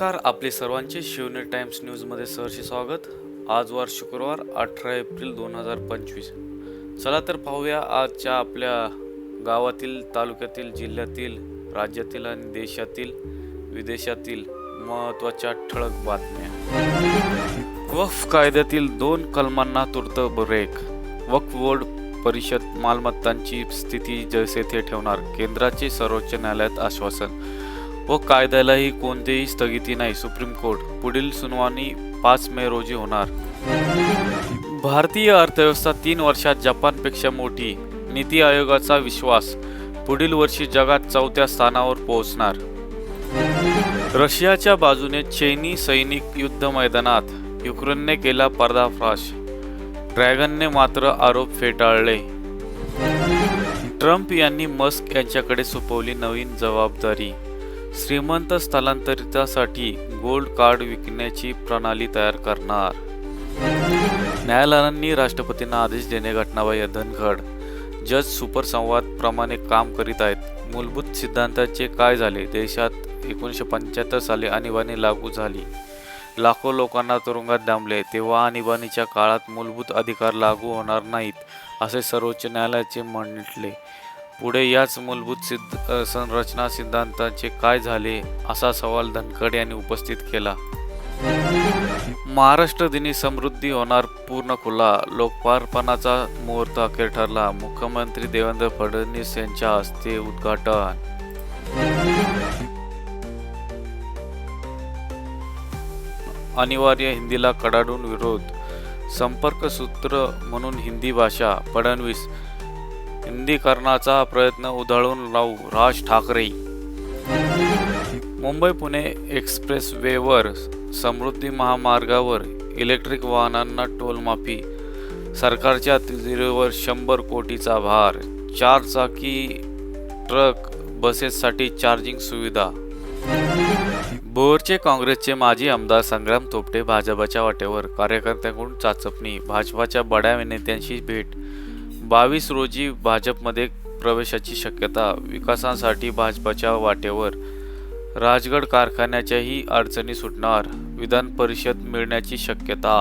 नमस्कार आपले सर्वांचे शिवनेर टाइम्स न्यूजमध्ये सहर्ष स्वागत. आज वार शुक्रवार अठरा एप्रिल दोन हजार पंचवीस. चला तर पाहूया आजच्या आपल्या गावातील तालुक्यातील जिल्ह्यातील राज्यातील आणि देशातील विदेशातील महत्त्वाच्या ठळक बातम्या. वक्फ कायद्यातील दोन कलमांना तुर्त ब्रेक. वक्फ बोर्ड परिषद मालमत्तांची स्थिती जैसे थे ठेवणार. केंद्राचे सर्वोच्च न्यायालयात आश्वासन. व कायद्यालाही कोणतीही स्थगिती नाही. सुप्रीम कोर्ट पुढील सुनावणी पाच मे रोजी होणार. भारतीय अर्थव्यवस्था तीन वर्षात जपानपेक्षा मोठी. नीती आयोगाचा विश्वास पुढील वर्षी जगात चौथ्या स्थानावर पोहोचणार. रशियाच्या बाजूने चैनी सैनिक युद्ध मैदानात युक्रेनने केला पर्दाफाश. ड्रॅगनने मात्र आरोप फेटाळले. ट्रम्प यांनी मस्क यांच्याकडे सोपवली नवीन जबाबदारी. श्रीमंत स्थलांतरितासाठी गोल्ड कार्ड विकण्याची प्रणाली तयार करणार. न्यायालयांनी राष्ट्रपतींना आदेश देणे घटनाबाह्य धनगड जज सुपर संवाद प्रमाणे काम करीत आहेत. मूलभूत सिद्धांताचे काय झाले? देशात एकोणीसशे पंच्याहत्तर साली आणीबाणी लागू झाली. लाखो लोकांना तुरुंगात डांबले. तेव्हा आणीबाणीच्या काळात मूलभूत अधिकार लागू होणार नाहीत असे सर्वोच्च न्यायालयाचे म्हटले. पुढे याच मूलभूत सिद्ध संरचना सिद्धांताचे काय झाले असा सवाल धनखड यांनी उपस्थित केला. महाराष्ट्र दिनी समृद्धी होणार पूर्ण खुला लोकपार्पणाचा मुहूर्त अखेर ठरला मुख्यमंत्री देवेंद्र फडणवीस यांच्या हस्ते उद्घाटन. अनिवार्य हिंदीला कडाडून विरोध संपर्क सूत्र म्हणून हिंदी भाषा फडणवीस हिंदीकरणाचा प्रयत्न उधळून लावू राज ठाकरे. मुंबई पुणे एक्सप्रेस वेवर समृद्धी महामार्गावर इलेक्ट्रिक वाहनांना टोलमाफी सरकारच्या तिजोरीवर शंभर कोटीचा भार चार चाकी ट्रक बसेससाठी चार्जिंग सुविधा. भोरचे काँग्रेसचे माजी आमदार संग्राम तोपटे भाजपाच्या वाटेवर कार्यकर्त्यांकडून चाचपणी भाजपाच्या बड्या नेत्यांशी भेट बावीस रोजी भाजपमध्ये प्रवेशाची शक्यता विकासासाठी भाजपाच्या वाटेवर राजगड कारखान्याच्याही अडचणी सुटणार विधान परिषद मिळण्याची शक्यता.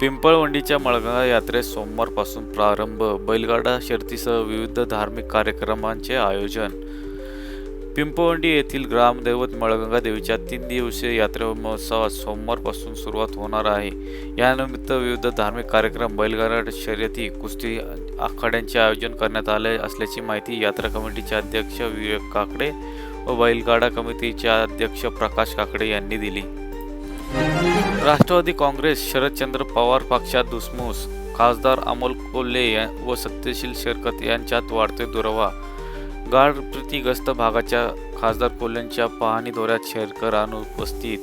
पिंपळवंडीच्या मळगंगा यात्रेस सोमवारपासून प्रारंभ बैलगाडा शर्तीसह विविध धार्मिक कार्यक्रमांचे आयोजन पिंपवंडी येथील ग्रामदैवत मळगंगा देवीच्या तीन दिवसीय यात्रा महोत्सवात सोमवारपासून सुरुवात होणार आहे. यानिमित्त विविध धार्मिक कार्यक्रम बैलगाडा शर्यती कुस्ती आखाड्यांचे आयोजन करण्यात आले असल्याची माहिती यात्रा कमिटीचे अध्यक्ष विवेक काकडे व बैलगाडा कमिटीचे अध्यक्ष प्रकाश काकडे यांनी दिली. राष्ट्रवादी काँग्रेस शरदचंद्र पवार पक्षात दुसमूस खासदार अमोल कोल्हे व सत्यशील शेरकत यांच्यात वाढते दुरावा गाढप्रतिग्रस्त भागाच्या खासदार कोल्ह्यांच्या पाहणी दौऱ्यात शेरकर अनुपस्थित.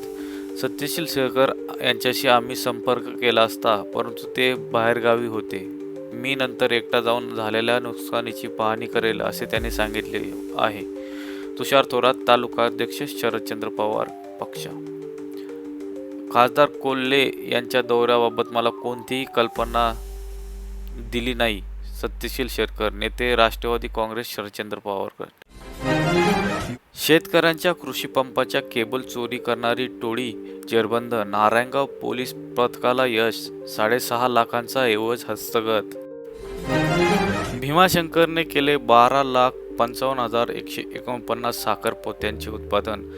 सत्यशील शेरकर यांच्याशी आम्ही संपर्क केला असता परंतु ते बाहेरगावी होते. मी नंतर एकटा जाऊन झालेल्या नुकसानीची पाहणी करेल असे त्यांनी सांगितले आहे. तुषार थोरात तालुकाध्यक्ष शरदचंद्र पवार पक्ष. खासदार कोल्हे यांच्या दौऱ्याबाबत मला कोणतीही कल्पना दिली नाही. सत्यशील शेरकर नेते राष्ट्रवादी काँग्रेस शरदचंद्र पवारकर. शेतकऱ्यांच्या कृषी पंपाच्या केबल चोरी करणारी टोळी जेरबंद नारायणगाव पोलीस पथकाला यश साडेसहा लाखांचा एवज हस्तगत. भीमाशंकरने केले बारा लाख पंचावन्न हजार एकशे एकोणपन्नास साखर पोत्यांचे उत्पादन.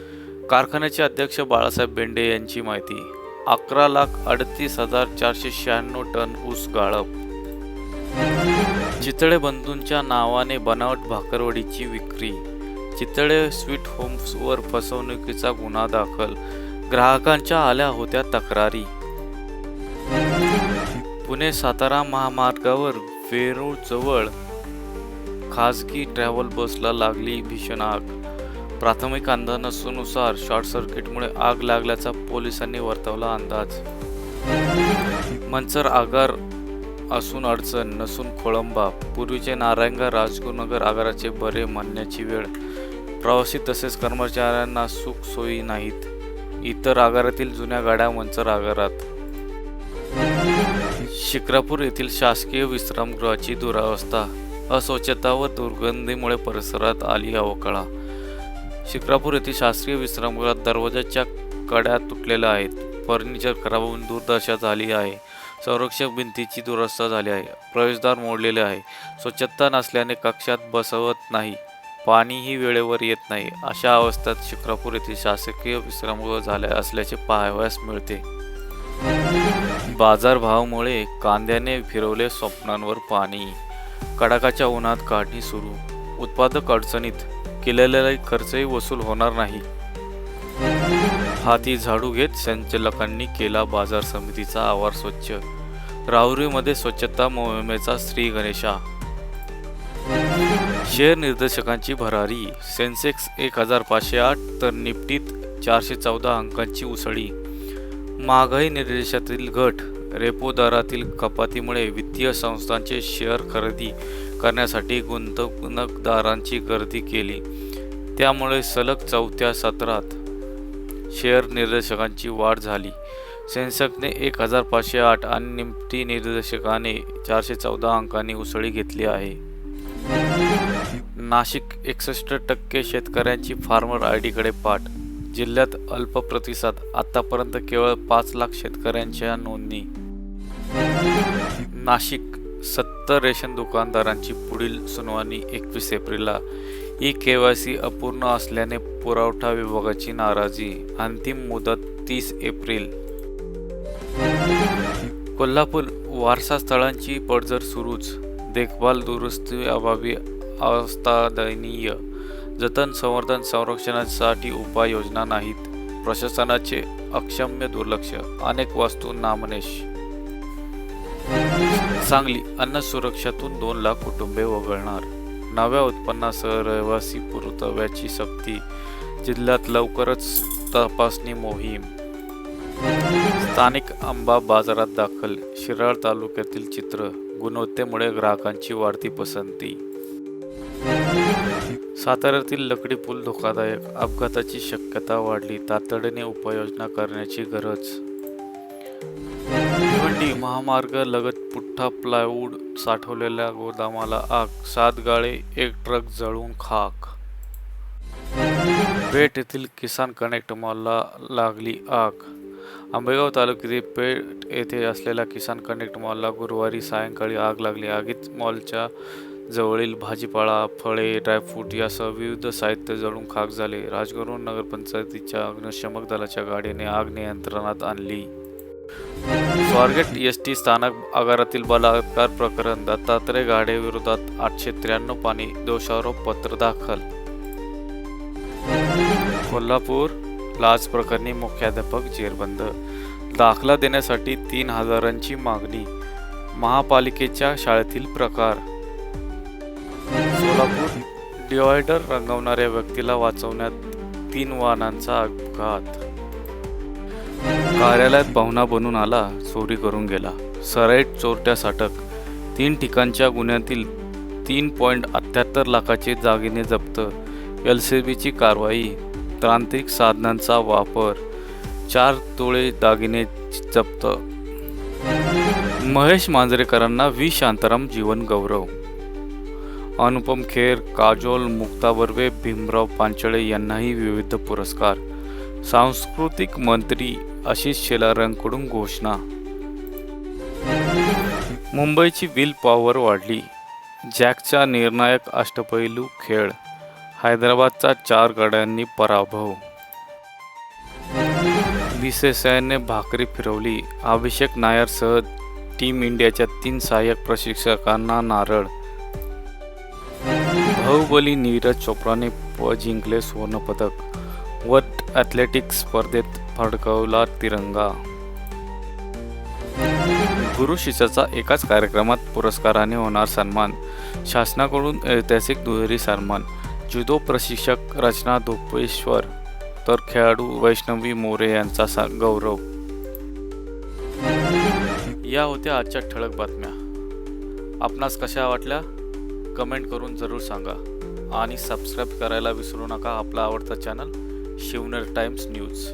कारखान्याचे अध्यक्ष बाळासाहेब बेंडे यांची माहिती. अकरा लाख अडतीस हजार चारशे शहाण्णव टन ऊस गाळप. चितळे बंधूंच्या नावाने बनावट भाकरवडीची विक्री. चितळे स्वीट होम्सवर फसवणुकीचा गुन्हा दाखल. ग्राहकांच्या आल्या होत्या तक्रारी. पुणे सातारा महामार्गावर वेरूळ जवळ खासगी ट्रॅव्हल बसला लागली भीषण आग. प्राथमिक अंदाजानुसार शॉर्ट सर्किटमुळे आग लागल्याचा पोलिसांनी वर्तवला अंदाज. मंचर आगार असून अडचण नसून खोळंबा. पूर्वीचे नारायणगाव राजगुरुनगर आगाराचे बरे म्हणण्याची वेळ. प्रवासी तसेच कर्मचाऱ्यांना सुख सोयी नाहीत. इतर आगारातील जुन्या गाड्या मंचर आगारात. शिक्रापूर येथील शासकीय विश्रामगृहाची दुरावस्था. अस्वच्छता व दुर्गंधीमुळे परिसरात आली अवकळा. शिक्रापूर येथील शासकीय विश्रामगृहात दरवाजाच्या कड्या तुटलेल्या आहेत. फर्निचर खराब होऊन दुर्दशा झाली आहे. संरक्षक भिंतीची दुरवस्था झाली आहे. प्रवेशद्वार मोडलेले आहे. स्वच्छता नसल्याने कक्षात बसवत नाही. पाणीही वेळेवर येत नाही. अशा अवस्थेत शिक्रापूर येथे शासकीय विश्रामगृह झाले असल्याचे पाहावयास मिळते. बाजारभावामुळे कांद्याने फिरवले स्वप्नांवर पाणी. कडाकाच्या उन्हात काढणी सुरू. उत्पादक अडचणीत केलेला खर्चही वसूल होणार नाही. हाती झाडू घेत संचालकांनी केला बाजार समितीचा आवार स्वच्छ राहुरीमध्ये स्वच्छता मोहिमेचा श्री गणेशा. शेअर निर्देशकांची भरारी. सेन्सेक्स एक हजार पाचशे आठ तर निफ्टीत चारशे चौदा अंकांची उसळी. महागाई निर्देशातील घट. रेपो दरातील कपातीमुळे वित्तीय संस्थांचे शेअर खरेदी करण्यासाठी गुंतवणूकदारांची गर्दी केली. त्यामुळे सलग चौथ्या सत्रात शेअर निर्देशकांची वाढ झाली. सेन्सेक्सने एक हजार पाचशे आठ आणि निफ्टी निर्देशकाने चारशे चौदा अंकांनी उसळी घेतली आहे. नाशिक एकसष्ट टक्के शेतकऱ्यांची फार्मर आय डीकडे पाठ. जिल्ह्यात अल्प प्रतिसाद आतापर्यंत केवळ पाच लाख शेतकऱ्यांच्या नोंदणी. नाशिक सत्तर रेशन दुकानदारांची पुढील सुनावणी एकवीस एप्रिलला. ई के वाय सी अपूर्ण असल्याने पुरवठा विभागाची नाराजी. अंतिम मुदत तीस एप्रिल. कोल्हापूर वारसा स्थळांची पडझड सुरूच. देखभाल दुरुस्ती अभावी अवस्था दयनीय. जतन संवर्धन संरक्षणासाठी उपाययोजना नाहीत. प्रशासनाचे अक्षम्य दुर्लक्ष. अनेक वास्तू नामनेश. सांगली अन्न सुरक्षातून दोन लाख कुटुंबे वगळणार. नव्या उत्पन्नासह रहिवासी पुरवठ्याची सक्ती. जिल्ह्यात लवकरच तपासणी मोहीम. स्थानिक आंबा बाजारात दाखल. शिराळ तालुक्यातील चित्र. गुणवत्तेमुळे ग्राहकांची वाढती पसंती. साताऱ्यातील लकडी पूल धोकादायक. अपघाताची शक्यता वाढली. तातडीने उपाययोजना करण्याची गरज. भिवंडी महामार्ग लगत पुठ्ठा प्लायवूड साठवलेल्या गोदामाला आग. सात गाळे एक ट्रक जळून खाक. बेट येथील किसान कनेक्ट मॉलला लागली आग. आंबेगाव तालुक्यातील पेठ येथे असलेल्या किसान कनेक्ट मॉलला गुरुवारी सायंकाळी आग लागली. आगीत मॉलच्या जवळील भाजीपाळा फळे ड्रायफ्रूट यासह विविध साहित्य जळून खाक झाले. राजगुरू नगरपंचायतीच्या अग्निशमक दलाच्या गाडीने आग नियंत्रणात आणली. स्वारगेट एस टी स्थानक आगारातील बलात्कार प्रकरण दत्तात्रय गाडे विरोधात आठशे त्र्याण्णव पाणी दोषारोप पत्र दाखल. कोल्हापूर लाच प्रकरणी मुख्याध्यापक जेरबंद. दाखला देण्यासाठी तीन हजारांची मागणी. महापालिकेच्या शाळेतील प्रकार. सोलापूर डिवायडर रंगवणाऱ्या व्यक्तीला वाचवण्यात तीन वाहनांचा अपघात. कार्यालयात पाहुणा बनून आला चोरी करून गेला. सराईट चोरट्या साटक तीन ठिकाणच्या गुन्ह्यातील तीन पॉईंट अठ्ठ्याहत्तर लाखाचे जागिने जप्त. एल सी बीची कारवाई. तांत्रिक साधनांचा वापर. चार तोळे दागिने जप्त. महेश मांजरेकरांना वी शांताराम जीवन गौरव. अनुपम खेर काजोल मुक्ता बर्वे भीमराव पांचळे यांनाही विविध पुरस्कार. सांस्कृतिक मंत्री आशिष शेलारांकडून घोषणा. मुंबईची विल पॉवर वाढली. जॅकचा निर्णायक अष्टपैलू खेळ. हैदराबादचा चार गड्यांनी पराभव. बीसीसीआयने भाकरी फिरवली. अभिषेक नायरसह टीम इंडियाच्या तीन सहाय्यक प्रशिक्षकांना नारळ. बाहुबली नीरज चोप्राने प जिंकले सुवर्णपदक वट ॲथलेटिक्स स्पर्धेत फडकवला तिरंगा. गुरु शिष्याचा एकाच कार्यक्रमात पुरस्काराने होणार सन्मान. शासनाकडून ऐतिहासिक दुहेरी सन्मान. जुदो प्रशिक्षक रचना धोपेश्वर तर खेळाडू वैष्णवी मोरे यांचा सा गौरव. या होत्या आजच्या ठळक बातम्या. आपणास कशा वाटल्या? कमेंट करून जरूर सांगा. आणि सबस्क्राईब करायला विसरू नका आपला आवडता चॅनल शिवनेर टाइम्स न्यूज.